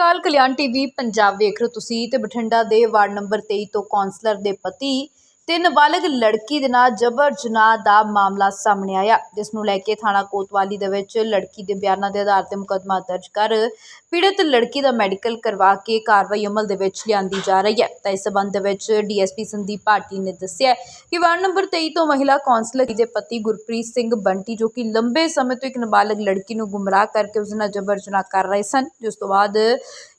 ਅਕਾਲ ਕਲਿਆਣ TV Punjab ਵੇਖ ਰਹੇ ਹੋ ਤੁਸੀਂ ਤੇ ਬਠਿੰਡਾ ਦੇ ਵਾਰਡ ਨੰਬਰ 23 ਤੋਂ ਕੌਂਸਲਰ ਦੇ ਪਤੀ ਤੇ ਨਾਬਾਲਗ ਲੜਕੀ ਦੇ ਨਾਲ ਜਬਰ ਜਨਾਹ ਦਾ ਮਾਮਲਾ ਸਾਹਮਣੇ ਆਇਆ, ਜਿਸ ਨੂੰ ਲੈ ਕੇ ਥਾਣਾ ਕੋਤਵਾਲੀ ਦੇ ਵਿੱਚ ਲੜਕੀ ਦੇ ਬਿਆਨਾਂ ਦੇ ਆਧਾਰ ਤੇ ਮੁਕੱਦਮਾ ਦਰਜ ਕਰ ਪੀੜਤ ਲੜਕੀ ਦਾ ਮੈਡੀਕਲ ਕਰਵਾ ਕੇ ਕਾਰਵਾਈ ਅਮਲ ਦੇ ਵਿੱਚ ਲਿਆਂਦੀ ਜਾ ਰਹੀ ਹੈ। ਤਾਂ ਇਸ ਸਬੰਧ ਦੇ ਵਿੱਚ ਡੀਐਸਪੀ ਸੰਦੀਪ ਭਾਟੀ ਨੇ ਦੱਸਿਆ ਕਿ ਵਾਰਡ ਨੰਬਰ 23 ਤੋਂ ਮਹਿਲਾ ਕੌਂਸਲਰ ਦੇ ਪਤੀ ਗੁਰਪ੍ਰੀਤ ਸਿੰਘ ਬੰਟੀ, ਜੋ ਕਿ ਲੰਬੇ ਸਮੇਂ ਤੋਂ ਇੱਕ ਨਾਬਾਲਗ ਲੜਕੀ ਨੂੰ ਗੁੰਮਰਾਹ ਕਰਕੇ ਉਸ ਨਾਲ ਜਬਰ ਜਨਾਹ ਕਰ ਰਹੇ ਸਨ, ਜਿਸ ਤੋਂ ਬਾਅਦ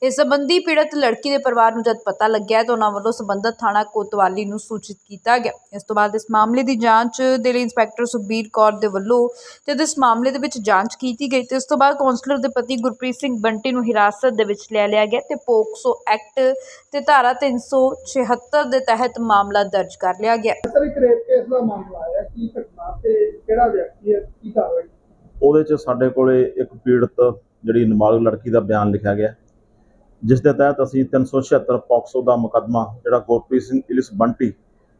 ਇਸ ਸੰਬੰਧੀ ਪੀੜਤ ਲੜਕੀ ਦੇ ਪਰਿਵਾਰ ਨੂੰ ਜਦ ਪਤਾ ਲੱਗਿਆ ਤਾਂ ਉਹਨਾਂ ਵੱਲੋਂ ਸਬੰਧਤ ਥਾਣਾ ਕੋਤਵਾਲੀ ਨੂੰ ਸੂਚਿਤ ਕੀਤਾ ਗਿਆ। ਇਸ ਤੋਂ ਬਾਅਦ ਇਸ ਮਾਮਲੇ ਦੀ ਜਾਂਚ ਦੇ ਲਈ ਇੰਸਪੈਕਟਰ ਸੁਖਬੀਰ ਕੌਰ ਦੇ ਵੱਲੋਂ ਜਦ ਇਸ ਮਾਮਲੇ ਦੇ ਵਿੱਚ ਜਾਂਚ ਕੀਤੀ ਗਈ ਤੇ ਇਸ ਤੋਂ ਬਾਅਦ ਕਾਉਂਸਲਰ ਦੇ ਪਤੀ ਗੁਰਪ੍ਰੀਤ ਸਿੰਘ ਬੰਟੀ ਨੂੰ ਹਿਰਾਸਤ ਦੇ ਵਿੱਚ ਲੈ ਲਿਆ ਗਿਆ ਤੇ ਪੋਕਸੋ ਐਕਟ ਤੇ ਧਾਰਾ 376 ਦੇ ਤਹਿਤ ਮਾਮਲਾ ਦਰਜ ਕਰ ਲਿਆ ਗਿਆ। ਸਰ ਇੱਕ ਰੇਪ ਕੇਸ ਦਾ ਮਾਮਲਾ ਆਇਆ ਕੀ ਘਟਨਾ ਤੇ ਕਿਹੜਾ ਵਿਅਕਤੀ ਹੈ ਕੀ ਕਾਰਵਾਈ? ਉਹਦੇ 'ਚ ਸਾਡੇ ਕੋਲੇ ਇੱਕ ਪੀੜਤ ਜਿਹੜੀ ਨਾਬਾਲਗ ਲੜਕੀ ਦਾ ਬਿਆਨ ਲਿਖਿਆ ਗਿਆ। ਜਿਸ ਦੇ ਤਹਿਤ ਅਸੀਂ 376 ਪੌਕਸੋ ਦਾ ਮੁਕੱਦਮਾ ਜਿਹੜਾ ਗੁਰਪ੍ਰੀਤ ਸਿੰਘ ਇਲਿਸ ਬੰਟੀ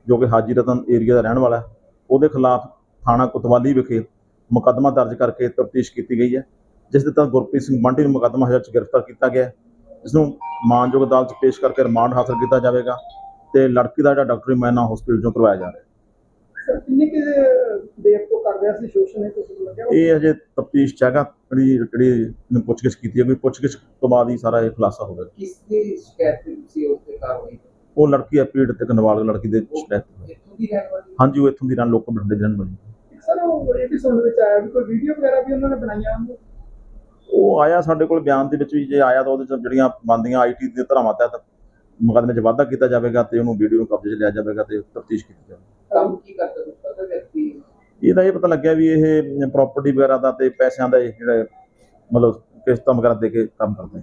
ਜੋ ਕਿ ਹਾਜੀ ਰਤਨ ਏਰੀਆ ਦਾ ਰਹਿਣ ਵਾਲਾ ਹੈ ਉਹਦੇ ਖਿਲਾਫ ਥਾਣਾ ਕੁਤਵਾਲੀ ਵਿਖੇ ਮੁਕੱਦਮਾ ਦਰਜ ਕਰਕੇ ਤਫਤੀਸ਼ ਕੀਤੀ ਗਈ ਹੈ ਜਿਸ ਦੇ ਤਹਿਤ ਗੁਰਪ੍ਰੀਤ ਸਿੰਘ ਬੰਟੀ ਨੂੰ ਮੁਕੱਦਮਾ ਹਜ਼ਾਰ 'ਚ ਗ੍ਰਿਫਤਾਰ ਕੀਤਾ ਗਿਆ ਇਸ ਨੂੰ ਮਾਨਯੋਗ ਅਦਾਲਤ 'ਚ ਪੇਸ਼ ਕਰਕੇ ਰਿਮਾਂਡ ਹਾਸਲ ਕੀਤਾ ਜਾਵੇਗਾ ਤੇ ਲੜਕੀ ਦਾ ਜਿਹੜਾ ਡਾਕਟਰੀ ਮੁਆਇਨਾ ਹਸਪੀਟਲ 'ਚੋਂ ਕਰਵਾਇਆ ਜਾ ਰਿਹਾ ਹੈ। ਸਰ ਕਿੰਨੀ ਕਿ ਦੇਰ ਤੋਂ ਕਰ ਰਿਹਾ ਸੀ ਸ਼ੋਸ਼ਣ ਇਹ ਤੁਸੀਂ ਲੱਗਿਆ ਇਹ ਅਜੇ ਤਫਤੀਸ਼ ਚ ਹੈਗਾ ਜਿਹੜੀ ਜਿਹੜੀ ਪੁੱਛਗਿੱਛ ਕੀਤੀ ਹੈ ਕੋਈ ਪੁੱਛਗਿੱਛ ਤੋਂ ਬਾਅਦ ਹੀ ਸਾਰਾ ਇਹ ਖੁਲਾਸਾ ਹੋਵੇਗਾ। ਕਿਸ ਦੀ ਸ਼ਿਕਾਇਤ ਤੁਸੀਂ ਉਸ ਤੇ ਕਾਰਵਾਈ? ਉਹ ਲੜਕੀ ਹੈ ਪੀੜਤ ਤੇ ਨਾਬਾਲਗ ਲੜਕੀ ਦੇ ਰਹਿਣ ਵਾਲੀ ਹਾਂਜੀ ਉਹ ਇੱਥੋਂ ਦੀ ਰਨ ਲੋਕਲ ਬਠਿੰਡੇ ਦੀ ਰਹਿਣ ਵਾਲੀ ਸਰ ਉਹ ਇਹ ਵੀ ਸੁਣਨ ਵਿੱਚ ਆਇਆ ਵੀ ਕੋਈ ਵੀਡੀਓ ਵਗੈਰਾ ਵੀ ਉਹਨਾਂ ਨੇ ਬਣਾਈਆਂ ਹੋਣ। ਉਹ ਆਇਆ ਸਾਡੇ ਕੋਲ ਬਿਆਨ ਦੇ ਵਿੱਚ ਵੀ ਜੇ ਆਇਆ ਤਾਂ ਉਹਦੇ ਚ ਜਿਹੜੀਆਂ ਬੰਦੀਆਂ ਆਈਟੀ ਦੇ ਧਰਾਵਾਂ ਤਹਿਤ ਮੁਕੱਦਮੇ 'ਚ ਵਾਧਾ ਕੀਤਾ ਜਾਵੇਗਾ ਤੇ ਉਹਨੂੰ ਵੀਡੀਓ ਨੂੰ ਕਬਜ਼ੇ 'ਚ ਲਿਆ ਜਾਵੇਗਾ ਤੇ ਤਫਤੀਸ਼ ਕੀਤੀ ਜਾਵੇਗੀ। ਕੰਮ ਕੀ ਕਰਦਾ ਵਿਅਕਤੀ? ਇਹਦਾ ਇਹ ਪਤਾ ਲੱਗਿਆ ਵੀ ਇਹ ਪ੍ਰਾਪਰਟੀ ਵਗੈਰਾ ਦਾ ਤੇ ਪੈਸਿਆਂ ਦਾ ਇਹ ਜਿਹੜਾ ਮਤਲਬ ਕਿਸ਼ਤਾਂ ਵਗੈਰਾ ਦੇ ਕੇ ਕੰਮ ਕਰਦਾ